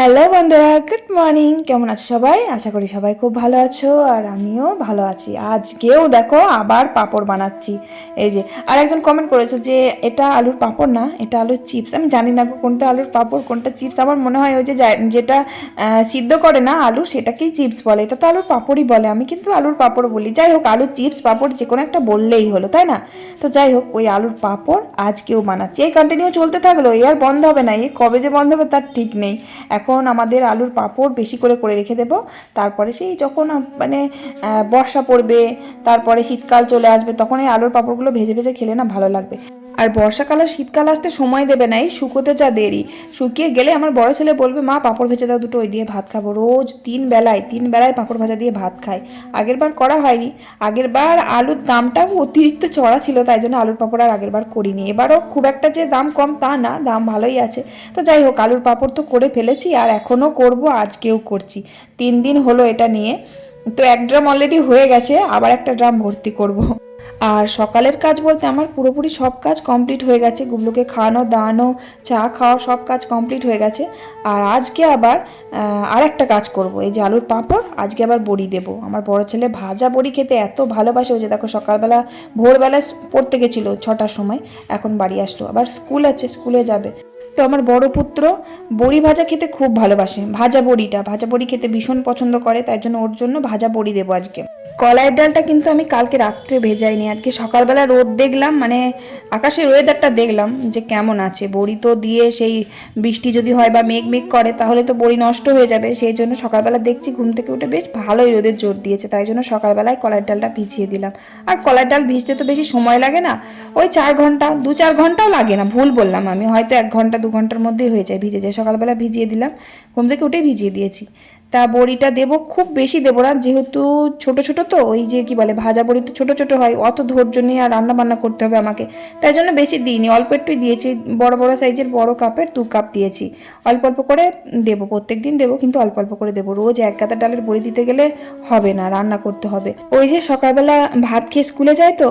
Hello বন্ধুরা। Good morning কেমন আছো সবাই? আশা করি সবাই খুব ভালো আছো, আর আমিও ভালো আছি। আজকেও দেখো আবার পাঁপড় বানাচ্ছি। এই যে আর একজন কমেন্ট করেছ যে, এটা আলুর পাঁপড় না, এটা আলুর চিপস আমি জানি না কোনটা আলুর পাঁপড়, কোনটা চিপস আমার মনে হয় ওই যে যেটা সিদ্ধ করে না আলু, সেটাকেই চিপস বলে। এটা তো আলুর পাঁপড়ই বলে। আমি কিন্তু আলুর পাঁপড় বলি। যাই হোক, আলুর চিপস পাঁপড় যে কোনো একটা বললেই হলো, তাই না? তো যাই হোক, ওই আলুর পাঁপড় আজকেও বানাচ্ছি। এই কন্টিনিউ চলতে থাকল। এই আর বন্ধ হবে না। এই কবে যে বন্ধ হবে তার ঠিক নেই। এখন আমাদের আলুর পাঁপড় বেশি করে করে রেখে দেব, তারপরে সেই যখন মানে বর্ষা পড়বে, তারপরে শীতকাল চলে আসবে তখন এই আলুর পাঁপড়গুলো ভেজে ভেজে খেলে না ভালো লাগবে। আর বর্ষাকাল আর শীতকাল আসতে সময় দেবে না, এই শুকোতে যা দেরি। শুকিয়ে গেলে আমার বড় ছেলে বলবে, মা, পাঁপড় ভেজে দাও দুটো, ওই দিয়ে ভাত খাব। রোজ তিন বেলায় তিন বেলায় পাঁপড় ভাজা দিয়ে ভাত খায়। আগের বার করা হয়নি। আগের বার আলুর দামটাও অতিরিক্ত চড়া ছিল, তাই জন্য আলুর পাঁপড় আর আগের বার করিনি। এবারও খুব একটা যে দাম কম তা না, দাম ভালোই আছে। তো যাই হোক, আলুর পাঁপড় তো করে ফেলেছি আর এখনও করব, আজকেও করছি। তিন দিন হলো এটা নিয়ে। তো এক ড্রাম অলরেডি হয়ে গেছে, আবার একটা ড্রাম ভর্তি করব। আর সকালের কাজ বলতে আমার পুরোপুরি সব কাজ কমপ্লিট হয়ে গেছে। গুবলুকে খাওয়ানো, দাওয়ানো, চা খাওয়া সব কাজ কমপ্লিট হয়ে গেছে। আর আজকে আবার আর একটা কাজ করব। এই যে আলুর পাঁপড়, আজকে আবার বড়ি দেব। আমার বড় ছেলে ভাজা বড়ি খেতে এত ভালোবাসে। ও যে দেখো সকালবেলা, ভোরবেলা পড়তে গেছিল ছটার সময়, এখন বাড়ি আসলো। আবার স্কুল আছে, স্কুলে যাবে। তো আমার বড় পুত্র বড়ি ভাজা খেতে খুব ভালোবাসে। ভাজা বড়িটা, ভাজা বড়ি খেতে ভীষণ পছন্দ করে, তাই জন্য ওর জন্য ভাজা বড়ি দেবো আজকে। কলাইয়ের ডালটা কিন্তু আমি কালকে রাত্রে ভেজাইনি, আজকে সকালবেলা রোদ দেখলাম মানে আকাশের ওয়েদারটা দেখলাম যে কেমন আছে। বড়ি তো দিয়ে সেই বৃষ্টি যদি হয় বা মেঘ মেঘ করে, তাহলে তো বড়ি নষ্ট হয়ে যাবে। সেই জন্য সকালবেলা দেখছি ঘুম থেকে উঠে বেশ ভালোই রোদের জোর দিয়েছে, তাই জন্য সকালবেলায় কলার ডালটা ভিজিয়ে দিলাম। আর কলার ডাল ভিজতে তো বেশি সময় লাগে না, ওই চার ঘণ্টা, দু চার ঘন্টাও লাগে না, ভুল বললাম আমি, হয়তো এক ঘণ্টা দু ঘণ্টার মধ্যেই হয়ে যায় ভিজে যায়। সকালবেলা ভিজিয়ে দিলাম, ঘুম থেকে উঠে ভিজিয়ে দিয়েছি। তা বড়িটা দেবো, খুব বেশি দেবো না, যেহেতু ছোট ছোট তো, ওই যে কি বলে, ভাজা বড়ি তো ছোট ছোট হয়, অত ধৈর্য নিয়ে আর রান্না বান্না করতে হবে আমাকে। তাই জন্য বেশি দিইনি, অল্প একটুই দিয়েছি, বড় বড় সাইজের বড় কাপের দু কাপ দিয়েছি। অল্প অল্প করে দেবো, প্রত্যেক দিন দেবো, কিন্তু অল্প অল্প করে দেবো, রোজ এক গাদা ডালের বড়ি দিতে গেলে হবে না, রান্না করতে হবে। ওই যে সকালবেলা ভাত খেয়ে স্কুলে যায় তো,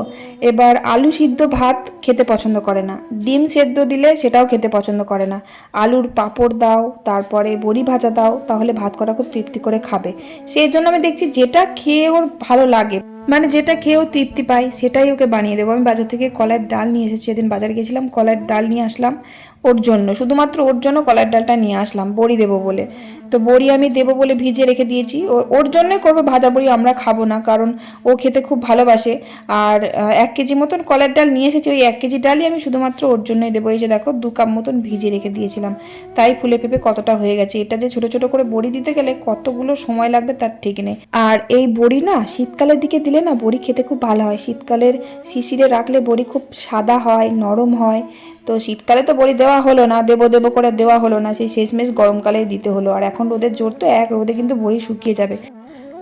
এবার আলু সিদ্ধ ভাত খেতে পছন্দ করে না, ডিম সেদ্ধ দিলে সেটাও খেতে পছন্দ করে না। আলুর পাঁপড় দাও, তারপরে বড়ি ভাজা দাও, তাহলে ভাত করা খুব তৃপ্তি করে খাবে। সেই জন্য আমি দেখছি যেটা খেয়ে ওর ভালো লাগে মানে যেটা খেয়েও তৃপ্তি পায়, সেটাই ওকে বানিয়ে দেবো। আমি বাজার থেকে কলার ডাল নিয়ে এসেছি, সেদিন বাজার গেছিলাম কলার ডাল নিয়ে আসলাম। ওর জন্য, শুধুমাত্র ওর জন্য কলার ডালটা নিয়ে আসলাম, বড়ি দেবো বলে। তো বড়ি আমি দেবো বলে ভিজে রেখে দিয়েছি। ও- ওর জন্যই করব ভাজা বড়ি আমরা খাব না, কারণ ও খেতে খুব ভালোবাসে। আর এক কেজি মতন কলার ডাল নিয়ে এসেছি, ওই এক কেজি ডালই আমি শুধুমাত্র ওর জন্যই দেবো। এই যে দেখো, দু কাপ মতন ভিজে রেখে দিয়েছিলাম। তাই ফুলে পেঁপে কতটা হয়ে গেছে। এটা যে ছোট ছোট করে বড়ি দিতে গেলে কতগুলো সময় লাগবে তার ঠিক নেই। আর এই বড়ি না, শীতকালের দিকে দিলে না বড়ি খেতে খুব ভালো হয়। শীতকালের শিশিরে রাখলে বড়ি খুব সাদা হয়, নরম হয়। তো শীতকালে তো বড়ি দেওয়া হলো না, দেবো দেবো করে দেওয়া হলো না, সেই শেষমেশ গরমকালেই দিতে হলো। আর এখন রোদের জোর তো এক, রোদে কিন্তু বড়ি শুকিয়ে যাবে।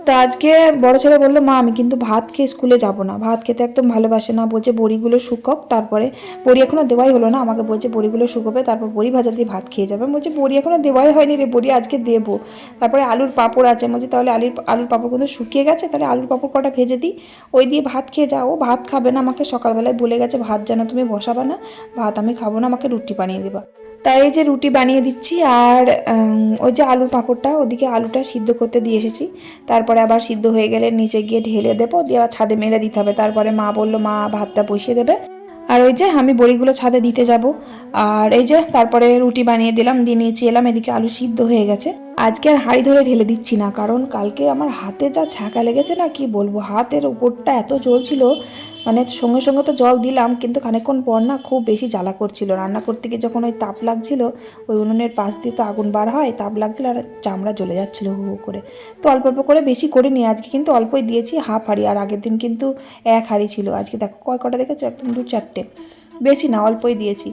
তো আজকে বড় ছেলে বলল, মা, আমি কিন্তু ভাত খেয়ে স্কুলে যাব না। ভাত খেতে একদম ভালোবাসে না, বলছে বড়িগুলো শুকক, তারপরে বড়ি এখনও দেওয়াই হলো না। আমাকে বলছে বড়িগুলো শুকোবে, তারপর বড়ি ভাজা দিয়ে ভাত খেয়ে যাবে। বলছি, বড়ি এখনও দেওয়াই হয়নি রে, বড়ি আজকে দেবো। তারপরে আলুর পাঁপড় আছে বলছি, তাহলে আলুর আলুর পাঁপড় কিন্তু শুকিয়ে গেছে, তাহলে আলুর পাঁপড় কটা ভেজে দিই? ওই দিয়ে ভাত খেয়ে যাও ভাত খাবে না আমাকে সকালবেলায় বলে গেছে, ভাত যেন তুমি বসাবে না, ভাত আমি খাব না, আমাকে রুটি বানিয়ে দেবা। তাই এই যে রুটি বানিয়ে দিচ্ছি আর ওই যে আলুর পাঁপড়টা, ওদিকে আলুটা সিদ্ধ করতে দিয়ে এসেছি। তারপরে আবার সিদ্ধ হয়ে গেলে নিচে গিয়ে ঢেলে দেবো, দিয়ে আবার ছাদে মেরে দিতে হবে। তারপরে মা বলল, মা, ভাতটা বসিয়ে দেবে। আর ওই যে আমি বড়িগুলো ছাদে দিতে যাব। আর এই যে তারপরে রুটি বানিয়ে দিলাম, দিয়ে নিয়েছি এলাম, এদিকে আলু সিদ্ধ হয়ে গেছে। আজকে আর হাঁড়ি ধরে ঢেলে দিচ্ছি না, কারণ কালকে আমার হাতে যা ছাঁকা লেগেছে না, কি বলব? হাতের উপরটা এত জ্বলছিল মানে সঙ্গে সঙ্গে তো জল দিলাম, কিন্তু খানিকক্ষণ পর না খুব বেশি জ্বালা করছিল। রান্না করতে গিয়ে যখন ওই তাপ লাগছিল, ওই উনুনের পাশ দিয়ে তো আগুন বার হয়, তাপ লাগছিল আর চামড়া জ্বলে যাচ্ছিল হু হু করে। তো অল্প অল্প করে বেশি করিনি আজকে, কিন্তু অল্পই দিয়েছি হাফ হাঁড়ি, আর আগের দিন কিন্তু এক হাঁড়ি ছিল। আজকে দেখো কয় কটা দেখেছ? একদম দু চারটে। বেশি না, অল্পই দিয়েছি।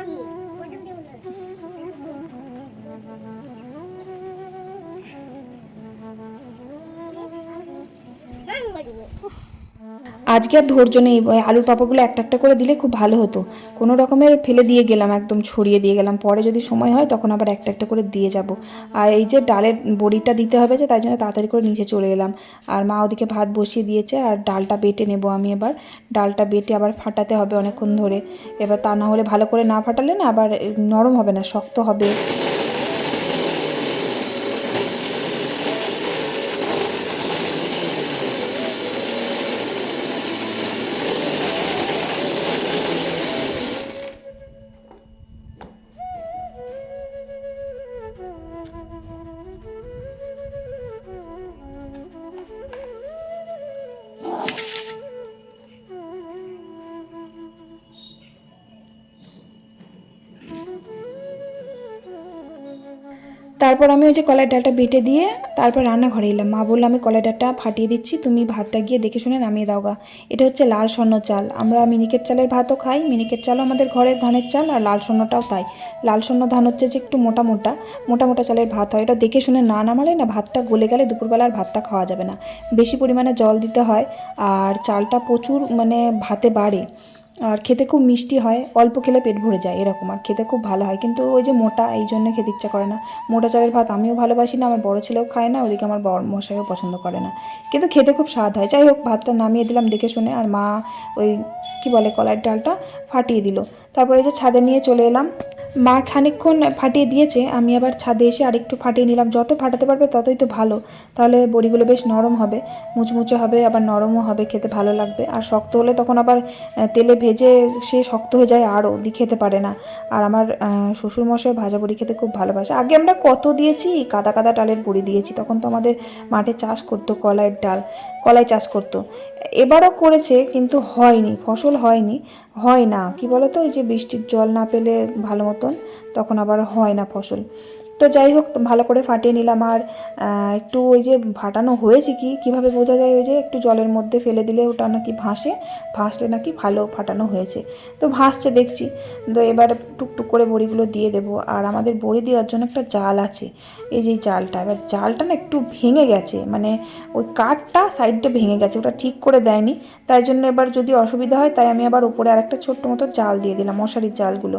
Thank you. আজকে আর ধৈর্য নেই আলুর পাঁপড়গুলো একটা একটা করে দিলে খুব ভালো হতো। কোনো রকমের ফেলে দিয়ে গেলাম, একদম ছড়িয়ে দিয়ে গেলাম। পরে যদি সময় হয় তখন আবার একটা একটা করে দিয়ে যাব। আর এই যে ডালের বড়িটা দিতে হবে যে, তাই জন্য তাড়াতাড়ি করে নিচে চলে এলাম। আর মা ওদিকে ভাত বসিয়ে দিয়েছে, আর ডালটা বেটে নেব আমি এবার। ডালটা বেটে আবার ফাটাতে হবে অনেকক্ষণ ধরে। এবার তা না হলে ভালো করে না ফাটালে না আবার নরম হবে না, শক্ত হবে। তারপর আমি ওই যে কলাই ডালটা বেটে দিয়ে তারপর রান্নাঘরে এলাম। মা বলল, আমি কলাই ডালটা ফাটিয়ে দিচ্ছি, তুমি ভাতটা গিয়ে দেখে শুনে নামিয়ে দাও গা। এটা হচ্ছে লাল স্বর্ণ চাল। আমরা মিনিকেট চালের ভাতও খাই, মিনিকেট চালও আমাদের ঘরের ধানের চাল আর লাল স্বর্ণটাও তাই। লাল স্বর্ণ ধান হচ্ছে যে একটু মোটা মোটা মোটা মোটা চালের ভাত হয়। এটা দেখে শুনে না নামালে না ভাতটা গলে গেলে দুপুরবেলা আর ভাতটা খাওয়া যাবে না। বেশি পরিমাণে জল দিতে হয় আর চালটা প্রচুর মানে ভাতে বাড়ে। আর খেতে খুব মিষ্টি হয়, অল্প খেলে পেট ভরে যায় এরকম, আর খেতে খুব ভালো হয়। কিন্তু ওই যে মোটা, এই জন্য খেতে ইচ্ছা করে না। মোটা চালের ভাত আমিও ভালোবাসি না, আমার বড়ো ছেলেও খায় না, ওদিকে আমার বড় মশাইও পছন্দ করে না। কিন্তু খেতে খুব স্বাদ হয়। যাই হোক, ভাতটা নামিয়ে দিলাম দেখে শুনে, আর মা ওই কি বলে কলাইয়ের ডালটা ফাটিয়ে দিল। তারপরে এই যে ছাদে নিয়ে চলে এলাম। মা খানিকক্ষণ ফাটিয়ে দিয়েছে, আমি আবার ছাদে এসে আরেকটু ফাটিয়ে নিলাম। যত ফাটাতে পারবে ততই তো ভালো, তাহলে বড়িগুলো বেশ নরম হবে, মুচমুচে হবে, আবার নরমও হবে, খেতে ভালো লাগবে। আর শক্ত হলে তখন আবার তেলে ভেজে সে শক্ত হয়ে যায় আরও দি খেতে পারে না। আর আমার শ্বশুরমশাই ভাজা বড়ি খেতে খুব ভালোবাসে। আগে আমরা কত দিয়েছি, কাদা কাদা ডালের বড়ি দিয়েছি, তখন তো আমাদের মাঠে চাষ করতো কলাইয়ের ডাল। কলাই চাষ করত। এবারও করেছে কিন্তু হয়নি, ফসল হয়নি, হয় না কি বলতো, ওই যে বৃষ্টির জল না পেলে ভালো মতন, তখন আবার হয় না ফসল তো যাই হোক, ভালো করে ফাটিয়ে নিলাম। আর একটু ওই যে ফাটানো হয়েছে কি, কীভাবে বোঝা যায় ওই যে একটু জলের মধ্যে ফেলে দিলে ওটা নাকি ভাসে, ভাসলে নাকি ভালো ফাটানো হয়েছে। তো ভাসছে, দেখছি। তো এবার টুকটুক করে বড়িগুলো দিয়ে দেবো। আর আমাদের বড়ি দেওয়ার জন্য একটা জাল আছে। এই যে জালটা, এবার জালটা না একটু ভেঙে গেছে। মানে ওই কাঠটা সাইডটা ভেঙে গেছে, ওটা ঠিক করে দেয়নি। তাই জন্য এবার যদি অসুবিধা হয়, তাই আমি আবার ওপরে আরেকটা ছোট্ট মতো জাল দিয়ে দিলাম, মশারির জালগুলো।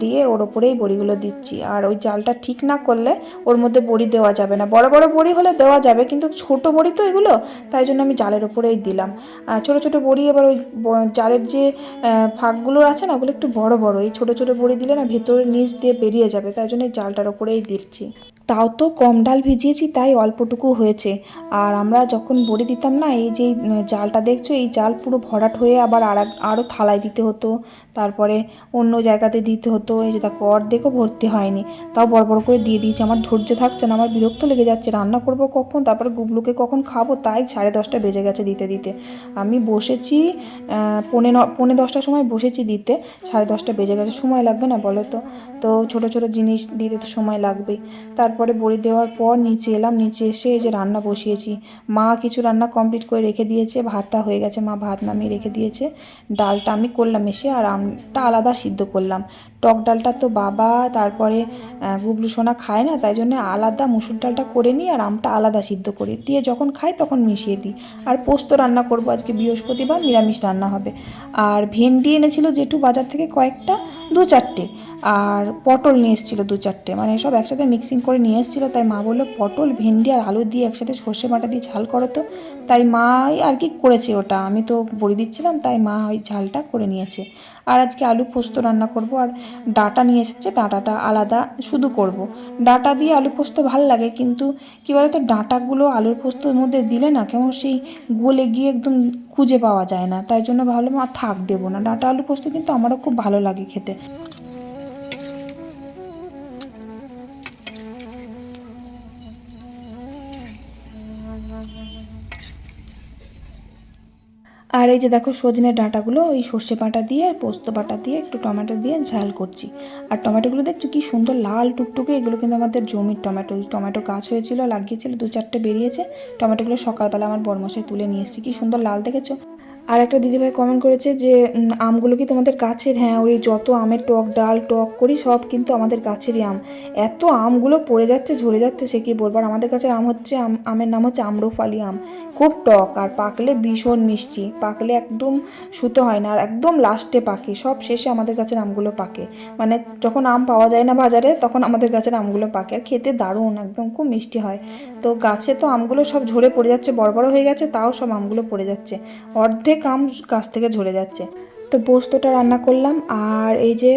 দিয়ে ওর ওপরেই বড়িগুলো দিচ্ছি। আর ওই জালটা ঠিক না করলে ওর মধ্যে বড়ি দেওয়া যাবে না। বড় বড় বড়ি হলে দেওয়া যাবে, কিন্তু ছোট বড়ি তো এগুলো, তাই জন্য আমি জালের ওপরেই দিলাম। ছোট ছোট বড়ি এবার ওই জালের যে ফাঁকগুলো আছে না, ওগুলো একটু বড় বড়। এই ছোট ছোট বড়ি দিলে না ভেতরে নিচ দিয়ে বেরিয়ে যাবে, তাই জন্য এই জালটার ওপরেই দিচ্ছি। তাও তো কম ডাল ভিজিয়েছি, তাই অল্পটুকু হয়েছে। আর আমরা যখন বড়ি দিতাম না, এই যে জালটা দেখছ, এই জাল পুরো ভরাট হয়ে আবার আর আরও থালায় দিতে হতো। তারপরে অন্য জায়গাতে দিতে হতো। এই যে দেখো, অর্ধেকও ভর্তি হয়নি। তাও বড় বড় করে দিয়ে দিয়েছি। আমার ধৈর্য থাকছে না, আমার বিরক্ত লেগে যাচ্ছে। রান্না করব কখন? তারপরে গুবলুকে কখন খাব? তাই সাড়ে দশটা বেজে গেছে দিতে দিতে। আমি বসেছি পৌনে ন, পৌনে দশটার সময় বসেছি দিতে। সাড়ে দশটা বেজে গেছে। সময় লাগবে না বলো তো? তো ছোটো ছোটো জিনিস দিতে তো সময় লাগবেই। তারপরে বড়ি দেওয়ার পর নিচে এলাম, নিচে এসে এই যে রান্না বসিয়েছি। মা কিছু রান্না কমপ্লিট করে রেখে দিয়েছে, ভাতটা হয়ে গেছে, মা ভাত নামিয়ে রেখে দিয়েছে। ডালটা আমি করলাম এসে আর আমটা আলাদা সিদ্ধ করলাম। টক ডালটা তো বাবা, তারপরে গুবলু সোনা খায় না, তাই জন্য আলাদা মুসুর ডালটা করে নিই আর আমটা আলাদা সিদ্ধ করি। দিয়ে যখন খাই তখন মিশিয়ে দিই। আর পোস্ত রান্না করব আজকে বৃহস্পতিবার, নিরামিষ রান্না হবে। আর ভেন্ডি এনেছিল জেঠু বাজার থেকে কয়েকটা, দু চারটে। আর পটল নিয়ে এসেছিল দু চারটে। মানে সব একসাথে মিক্সিং করে নিয়ে এসেছিল, তাই মা বলল, পটল, ভেন্ডি আর আলু দিয়ে একসাথে সর্ষে বাটা দিয়ে ঝাল করো তো। তাই মাই আর কি করেছে ওটা? আমি তো বড়ি দিচ্ছিলাম, তাই মা ওই ঝালটা করে নিয়েছে। আর আজকে আলু পোস্ত রান্না করব আর ডাটা নিয়ে এসেছে, ডাটাটা আলাদা শুধু করব। ডাটা দিয়ে আলু পোস্ত ভালো লাগে কিন্তু কী বলতো, ডাটাগুলো আলুর পোস্তর মধ্যে দিলে না কেমন সেই গোলে গিয়ে একদম খুঁজে পাওয়া যায় না। তাই জন্য ভালো মা থাক দেবো না। ডাটা আলু পোস্ত কিন্তু আমারও খুব ভালো লাগে খেতে। আর এই যে দেখো সজনের ডাঁটাগুলো, ওই সর্ষে বাটা দিয়ে, পোস্ত বাটা দিয়ে, একটু টমেটো দিয়ে ঝাল করছি। আর টমেটোগুলো দেখছ কি সুন্দর লাল টুকটুকে, এগুলো কিন্তু আমাদের জমির টমেটো টমেটো গাছ হয়েছিল, লাগিয়েছিল, দু চারটে বেরিয়েছে। টমেটোগুলো সকালবেলা আমার বরমশাই তুলে নিয়ে এসেছি, কি সুন্দর লাল দেখেছ? আর একটা দিদিভাই কমেন্ট করেছে যে আমগুলো কি তোমাদের গাছের হ্যাঁ ওই যত আমের টক, ডাল, টক করি, সব কিন্তু আমাদের গাছেরই আম। এত আমগুলো পড়ে যাচ্ছে, ঝরে যাচ্ছে, সে কি বলব? আর আমাদের কাছে আম হচ্ছে, আম, আমের নাম হচ্ছে আম্রফালি আম। খুব টক, আর পাকলে ভীষণ মিষ্টি। পাকলে একদম সুতো হয় না, আর একদম লাস্টে পাকে। সব শেষে আমাদের গাছের আমগুলো পাকে। মানে যখন আম পাওয়া যায় না বাজারে, তখন আমাদের গাছের আমগুলো পাকে। আর খেতে দারুণ, একদম খুব মিষ্টি হয়। তো গাছে তো আমগুলো সব ঝরে পড়ে যাচ্ছে, বড় বড় হয়ে গেছে, তাও সব আমগুলো পড়ে যাচ্ছে। অর্ধেক আম গাছ থেকে ঝরে যাচ্ছে। তো পোস্তটা রান্না করলাম আর এই যে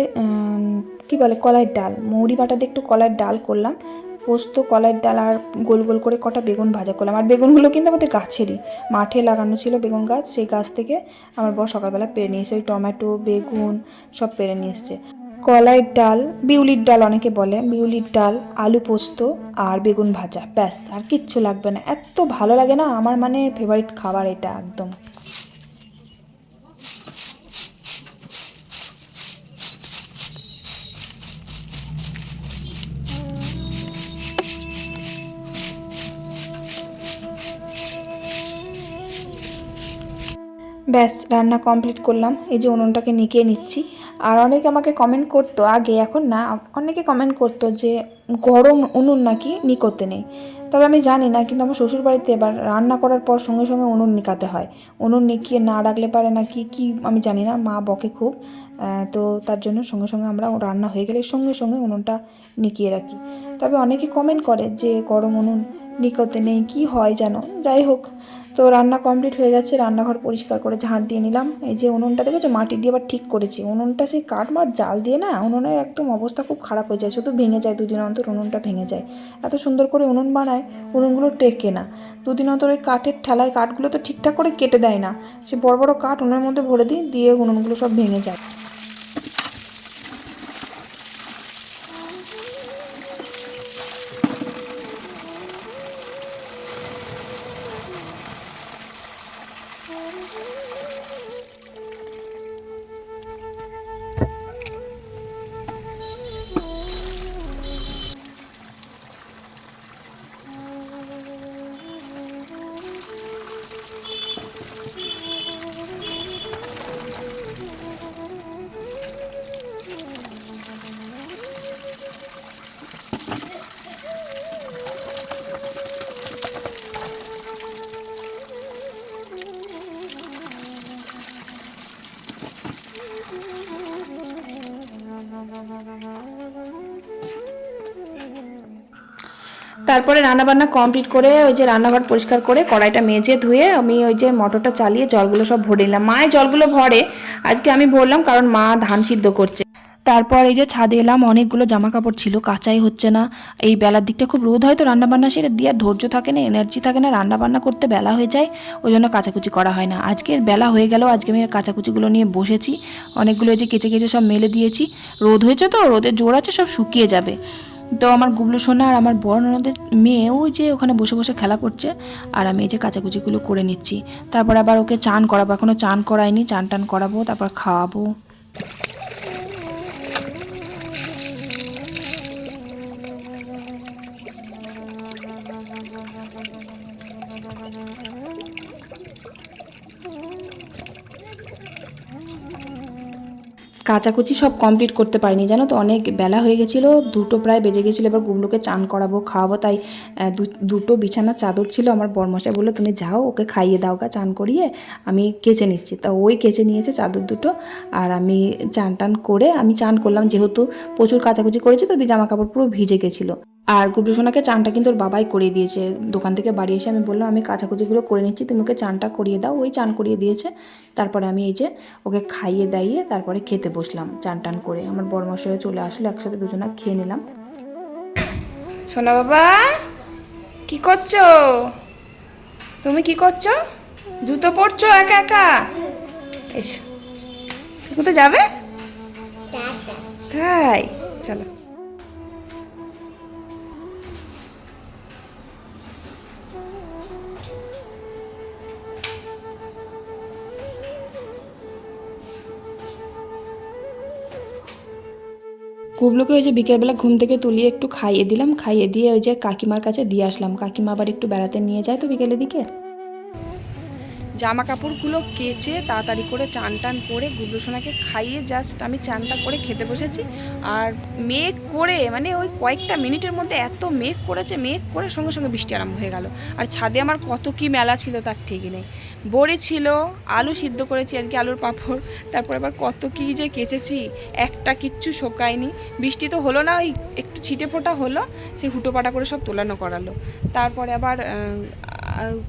কি বলে, কলাইয়ের ডাল, মৌরি বাটা দিয়ে একটু কলাইয়ের ডাল করলাম। পোস্ত, কলাইয়ের ডাল আর গোল গোল করে কটা বেগুন ভাজা করলাম। আর বেগুনগুলো কিন্তু আমাদের গাছেরই। মাঠে লাগানো ছিল বেগুন গাছ, সেই গাছ থেকে আমার বর সকালবেলা পেরে নিয়ে এসে ওই টমেটো, বেগুন সব পেরে নিয়ে এসছে। কলাইয়ের ডাল, বিউলির ডাল অনেকে বলে, বিউলির ডাল, আলু পোস্ত আর বেগুন ভাজা, ব্যাস, আর কিচ্ছু লাগবে না। এত ভালো লাগে না, আমার মানে ফেভারিট খাবার এটা, একদম। ব্যাস, রান্না কমপ্লিট করলাম। এই যে উনুনটাকে নিকিয়ে নিচ্ছি। আর অনেকে আমাকে কমেন্ট করতো আগে, এখন না। অনেকে কমেন্ট করতো যে গরম উনুন নাকি নিকোতে নেই। তবে আমি জানি না, কিন্তু আমার শ্বশুর বাড়িতে এবার রান্না করার পর সঙ্গে সঙ্গে উনুন নিকাতে হয়। উনুন নিকিয়ে না রাখলে পারে নাকি কি আমি জানি না, মা বকে খুব। তো তার জন্য সঙ্গে সঙ্গে আমরা রান্না হয়ে গেলে সঙ্গে সঙ্গে উনুনটা নিকিয়ে রাখি। তবে অনেকে কমেন্ট করে যে গরম উনুন নিকোতে নেই, কি হয় যেন? যাই হোক তো রান্না কমপ্লিট হয়ে যাচ্ছে রান্নাঘর পরিষ্কার করে ঝাঁট দিয়ে নিলাম। এই যে উনুনটা দেখেছ? মাটি দিয়ে আবার ঠিক করেছি। উনুনটা সেই কাঠ মাঠ জাল দিয়ে না, উনুনের একদম অবস্থা খুব খারাপ হয়ে যায়। শুধু ভেঙে যায়, দুদিন অন্তর উনুনটা ভেঙে যায়। এত সুন্দর করে উনুন বানায়, উনুনগুলো টেকে না। দুদিন অন্তর ওই কাঠের ঠেলায় কাঠগুলো তো ঠিকঠাক করে কেটে দেয় না। সে বড় বড় কাঠ উনুনের মধ্যে ভরে দিই, দিয়ে উনুনগুলো সব ভেঙে যায়। তারপরে রান্নাবান্না কমপ্লিট করে ওই যে রান্নাঘর পরিষ্কার করে কড়াইটা মেজে ধুয়ে আমি ওই যে মোটরটা চালিয়ে জলগুলো সব ভরে নিলাম। মায়ে জলগুলো ভরে, আজকে আমি ভরলাম কারণ মা ধান সিদ্ধ করছে। তারপর এই যে ছাদে এলাম, অনেকগুলো জামা কাপড় ছিল, কাচাই হচ্ছে না। এই বেলার দিকটা খুব রোদ হয় তো রান্নাবান্না সেরে দিয়ে ধৈর্য থাকে না এনার্জি থাকে না, রান্নাবান্না করতে বেলা হয়ে যায়, ওই জন্য কাচাকুচি করা হয় না। আজকে বেলা হয়ে গেল, আজকে আমি কাচাকুচিগুলো নিয়ে বসেছি, অনেকগুলো যে কেচে কেচে সব মেলে দিয়েছি। রোদ হয়েছে তো, রোদের জোর আছে, সব শুকিয়ে যাবে। তো আমার গুবলু সোনা আর আমার বড় ননদের মেয়েও যে ওখানে বসে বসে খেলা করছে, আর আমি এই যে কাচাকুচিগুলো করে নিচ্ছি। তারপর আবার ওকে চান করাবো এখনও চান করাইনি, চান টান করাবো, তারপর খাওয়াবো। কাচাকুচি সব কমপ্লিট করতে পারিনি, জানো তো? অনেক বেলা হয়ে গেছিল, দুটো প্রায় বেজে গেছিল, এবার গুবলুকে চান করাবো, খাওয়াবো, তাই দুটো বিছানার চাদর ছিল, আমার বরমশাই বলল, তুমি যাও, ওকে খাইয়ে দাও গা, চান করিয়ে, আমি কেচে নিচ্ছি। তা ওই কেচে নিয়েছে চাদর দুটো, আর আমি চান টান করে, আমি চান করলাম, যেহেতু প্রচুর কাচাকুচি করেছি, তো জামা কাপড় পুরো ভিজে গেছিল। আর গুবলু সোনাকে চানটা কিন্তু ওর বাবাই করিয়ে দিয়েছে। দোকান থেকে বাড়ি এসে আমি বললাম আমি কাচাকুচিগুলো করে নিচ্ছি তুমি ওকে চানটা করিয়ে দাও। ওই চান করিয়ে দিয়েছে। তারপরে আমি এই যে ওকে খাইয়ে দাইয়ে তারপরে খেতে বসলাম চান টান করে। আমার বড়মশাইও চলে আসলো একসাথে দুজনা খেয়ে নিলাম। সোনা বাবা কি করছ? তুমি কি করছ? জুতো পরছো একা একা? এসো। কোথায় যাবে? তাই চলো। কুবলুকে ওই যে বিকেলবেলা ঘুম থেকে তুলিয়ে একটু খাইয়ে দিলাম, খাইয়ে দিয়ে ওই যে কাকিমার কাছে দিয়ে আসলাম। কাকিমা আবার একটু বেড়াতে নিয়ে যায় তো বিকেলের দিকে। জামা কাপড়গুলো কেচে তাড়াতাড়ি করে চান টান করে গুবলু সোনাকে খাইয়ে জাস্ট আমি চানটা করে খেতে বসেছি। আর মেঘ করে মানে ওই কয়েকটা মিনিটের মধ্যে এত মেঘ করেছে, মেঘ করে সঙ্গে সঙ্গে বৃষ্টি আরম্ভ হয়ে গেল। আর ছাদে আমার কত কি মেলা ছিল তার ঠিকই নেই। বড়ি ছিল, আলু সিদ্ধ করেছি আজকে আলুর পাঁপড়, তারপর আবার কত কী যে কেচেছি, একটা কিচ্ছু শোকায়নি। বৃষ্টি তো হলো না, ওই একটু ছিটে ফোটা হলো, সে হুটোপাটা করে সব তোলানো করালো। তারপরে আবার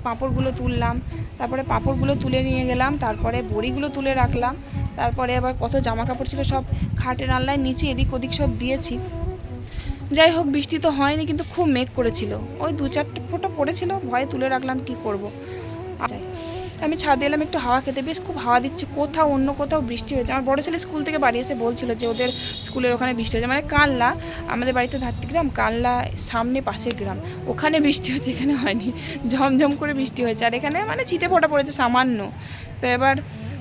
পাঁপড়গুলো তুললাম, তারপরে পাঁপড়গুলো তুলে নিয়ে গেলাম, তারপরে বড়িগুলো তুলে রাখলাম, তারপরে আবার কত জামা কাপড় ছিল সব খাটের আল্লায় নিচে এদিক ওদিক সব দিয়েছি। যাই হোক, বৃষ্টি তো হয়নি, কিন্তু খুব মেঘ করেছিল। ওই দু চারটে ফোঁটা পড়েছিল, ভয়ে তুলে রাখলাম, কি করব? যাই। আমি ছাদে এলাম, একটু হাওয়া খেতে। বেশ খুব হাওয়া দিচ্ছে, কোথাও অন্য কোথাও বৃষ্টি হয়েছে। আমার বড় ছেলে স্কুল থেকে বাড়ি এসে বলছিল যে ওদের স্কুলের ওখানে বৃষ্টি হয়েছে। মানে কানলা আমাদের বাড়িতে ধাত্রী গ্রাম কানলা সামনে পাশের গ্রাম। ওখানে বৃষ্টি হচ্ছে, এখানে হয়নি। ঝমঝম করে বৃষ্টি হয়েছে। আর এখানে মানে ছিটে ফোটা পড়েছে, সামান্য। তো এবার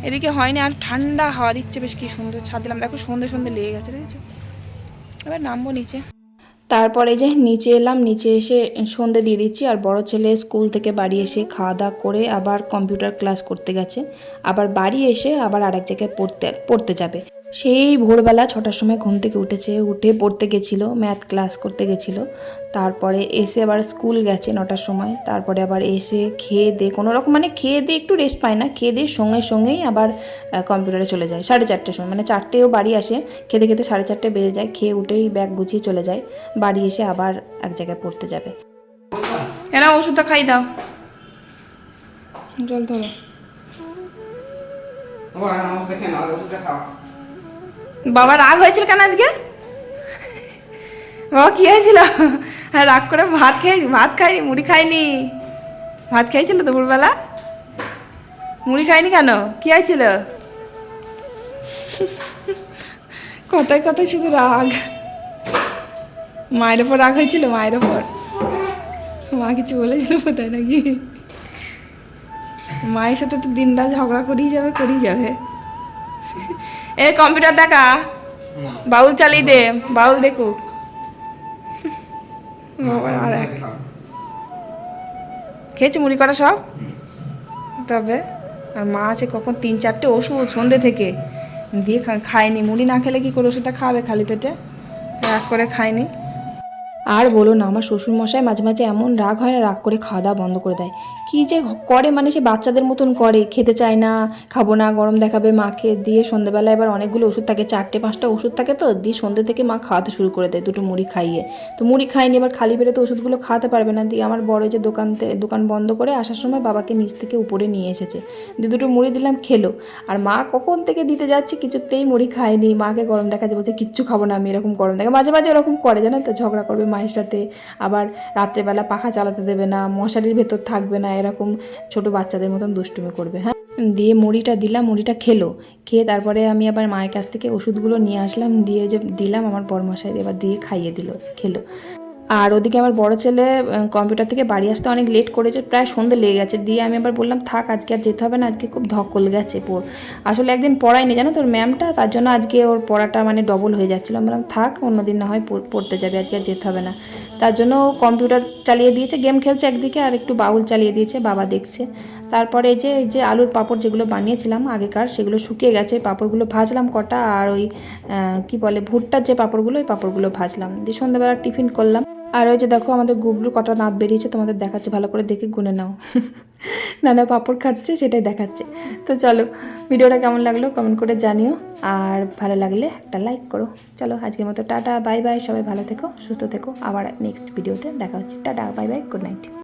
এদিকে হয়নি, আর ঠান্ডা হাওয়া দিচ্ছে, বেশ কি সুন্দর। ছাদ দিলাম দেখো সন্ধে সন্ধে লেগে গেছে দেখেছ এবার নামবো নিচে। তারপরে যে নিচে এলাম, নিচে এসে সন্ধে দিয়ে দিচ্ছি। আর বড় ছেলে স্কুল থেকে বাড়ি এসে খাওয়া দাওয়া করে আবার কম্পিউটার ক্লাস করতে গেছে। আবার বাড়ি এসে আবার আরেক জায়গায় পড়তে পড়তে যাবে। সেই ভোরবেলা ছটার সময় ঘুম থেকে উঠেছে উঠে পড়তে গেছিল ম্যাথ ক্লাস করতে গেছিল। তারপরে এসে আবার স্কুল গেছে নটার সময়। তারপরে আবার এসে খেয়ে দিয়ে কোনো রকম মানে খেয়ে দিয়ে একটু রেস্ট পায় না খেয়ে দিয়ে সঙ্গে সঙ্গেই আবার কম্পিউটারে চলে যায়। সাড়ে চারটের সময় মানে চারটেও বাড়ি আসে। খেতে খেতে সাড়ে চারটে বেজে যায় খেয়ে উঠেই ব্যাগ গুছিয়ে চলে যায়। বাড়ি এসে আবার এক জায়গায় পড়তে যাবে। এরা ওষুধটা খাই দাও। জল ধরো। ওষুধটা খাও। বাবা রাগ হয়েছিল কেন আজকে? বাবা, কি হয়েছিল? হ্যাঁ রাগ করে ভাত খেয়ে, ভাত খাইনি, মুড়ি খাইনি। ভাত খাইছিল দুপুরবেলা? মুড়ি খাইনি কেন? কি হয়েছিল? কথায় কথায় শুধু রাগ। মায়ের ওপর রাগ হয়েছিল, মায়ের ওপর। মা কিছু বলেছিল কোথায় নাকি? মায়ের সাথে তো দিন রাত ঝগড়া করেই যাবে করেই যাবে। এ কম্পিউটার দেখা। বাউল চালিয়ে দে, বাউল দেখুক। খেয়েছে মুড়ি করা সব? তবে আর মা আছে কখন তিন, চারটে ওষুধ সন্ধ্যে থেকে। দিয়ে খায়নি, মুড়ি না খেলে কি করে ওষুধটা খাবে খালি পেটে? রাগ করে খায়নি। আর বলো না, আমার শ্বশুরমশাই মাঝে মাঝে এমন রাগ হয় না, রাগ করে খাওয়া দাওয়া বন্ধ করে দেয়। কি যে করে মানে সে বাচ্চাদের মতন করে, খেতে চায় না, খাব না, গরম দেখাবে মাকে, দিয়ে সন্ধ্যেবেলা এবার অনেকগুলো ওষুধ থাকে, চারটে, পাঁচটা ওষুধ থাকে তো, দিয়ে সন্ধ্যে থেকে মা খাওয়াতে শুরু করে দেয় দুটো মুড়ি খাইয়ে। তো মুড়ি খাইনি, এবার খালি পেটে তো ওষুধগুলো খাওয়াতে পারবে না, দিয়ে আমার বড় যে দোকান থে- দোকান বন্ধ করে আসার সময় বাবাকে নিচ থেকে উপরে নিয়ে এসেছে। দিয়ে দুটো মুড়ি দিলাম, খেলো। আর মা কখন থেকে দিতে যাচ্ছে কিছুতেই মুড়ি খায়নি, মাকে গরম দেখা দেখাচ্ছে, বলছে কিচ্ছু খাব না, আমি এরকম গরম দেখা মাঝে মাঝে এরকম করে, জানো তো? ঝগড়া করবে মায়ের সাথে। আবার রাত্রেবেলা পাখা চালাতে দেবে না, মশারির ভেতর থাকবে না, এরকম ছোট বাচ্চাদের মতন দুষ্টুমি করবে হ্যাঁ? দিয়ে মুড়িটা দিলাম, মুড়িটা খেলো। খেয়ে তারপরে আমি আবার মায়ের কাছ থেকে ওষুধগুলো নিয়ে আসলাম, দিয়ে যে দিলাম আমার বরমশাই এবার দিয়ে খাইয়ে দিল, খেলো। আর ওদিকে আমার বড় ছেলে কম্পিউটার থেকে বাড়ি আসতে অনেক লেট করেছে, প্রায় সন্ধে লেগে গেছে। দিয়ে আমি আবার বললাম, থাক, আজকে আর যেতে হবে না, আজকে খুব ধকল গেছে পড় আসলে একদিন পড়ায়নি, জানো তোর ম্যামটা তার জন্য আজকে ওর পড়াটা মানে ডবল হয়ে যাচ্ছিল। বললাম, থাক অন্যদিন না হয় পড়- পড়তে যাবে, আজকে আর যেতে হবে না। তার জন্য ও কম্পিউটার চালিয়ে দিয়েছে গেম খেলছে একদিকে আর একটু বাউল চালিয়ে দিয়েছে, বাবা দেখছে। তারপরে যে যে আলুর পাঁপড় যেগুলো বানিয়েছিলাম আগেকার, সেগুলো শুকিয়ে গেছে পাঁপড়গুলো ভাজলাম কটা, আর ওই কি বলে, ভুট্টার যে পাঁপড়গুলো, ওই পাঁপড়গুলো ভাজলাম। দিয়ে সন্ধ্যাবেলা টিফিন করলাম। আর ওই যে দেখো আমাদের গুবলুর কটা দাঁত বেরিয়েছে, তোমাদের দেখাচ্ছে, ভালো করে দেখে গুনে নাও। নানা পাপড় খাচ্ছে, সেটাই দেখাচ্ছে। তো চলো, ভিডিওটা কেমন লাগল কমেন্ট করে জানিও, আর ভালো লাগলে একটা লাইক করো। চলো, আজকের মতো টাটা, বাই বাই, সবাই ভালো থেকো, সুস্থ থেকো। আবার নেক্সট ভিডিওতে দেখা হচ্ছে। Tata, bye bye good night